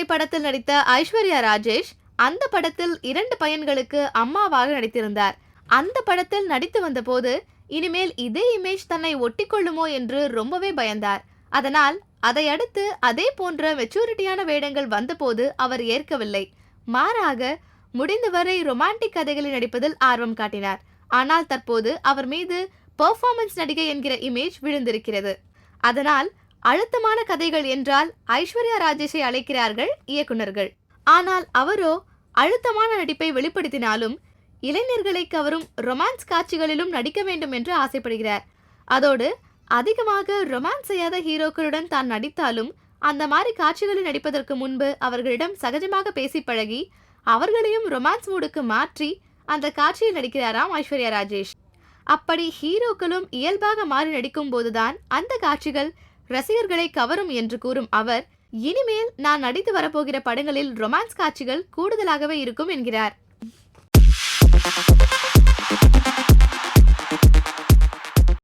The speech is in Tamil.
குழந்தை படத்தில் நடித்த ஐஸ்வர்யா ராஜேஷ் அந்த படத்தில் இரண்டு பையன்களுக்கு அம்மாவாக நடித்திருந்தார். அந்த படத்தில் நடித்து வந்தபோது இனிமேல் இதே இமேஜ் தன்னை ஒட்டிக்கொள்ளுமோ என்று ரொம்பவே பயந்தார். அதனால் அதையடுத்து அதே போன்ற மெச்சூரிட்டியான வேடங்கள் வந்தபோது அவர் ஏற்கவில்லை. மாறாக முடிந்தவரை ரொமான்டிக் கதைகளில் நடிப்பதில் ஆர்வம் காட்டினார். ஆனால் தற்போது அவர் மீது பெர்ஃபார்மன்ஸ் நடிகை என்கிற இமேஜ் விழுந்திருக்கிறது. அதனால் அழுத்தமான கதைகள் என்றால் ஐஸ்வர்யா ராஜேஷை அழைக்கிறார்கள் இயக்குனர்கள் ஆனால் அவரோ அழுத்தமான நடிப்பை வெளிப்படுத்தினாலும் இளைஞர்களை கவரும் ரொமான்ஸ் காட்சிகளிலும் நடிக்க வேண்டும் என்று ஆசைப்படுகிறார். அதோடு அதிகமாக ரொமான்ஸ் செய்யாத ஹீரோக்களுடன் தான் நடித்தாலும் அந்த மாதிரி காட்சிகளில் நடிப்பதற்கு முன்பு அவர்களிடம் சகஜமாக பேசி பழகி அவர்களையும் ரொமான்ஸ் மூடுக்கு மாற்றி அந்த காட்சியில் நடிக்கிறாராம் ஐஸ்வர்யா ராஜேஷ். அப்படி ஹீரோக்களும் இயல்பாக மாறி நடிக்கும் போதுதான் அந்த காட்சிகள் ரசிகர்களை கவரும் என்று கூறும் அவர் இனிமேல் நான் நடித்து வரப்போகிற படங்களில் ரொமான்ஸ் காட்சிகள் கூடுதலாகவே இருக்கும் என்கிறார்.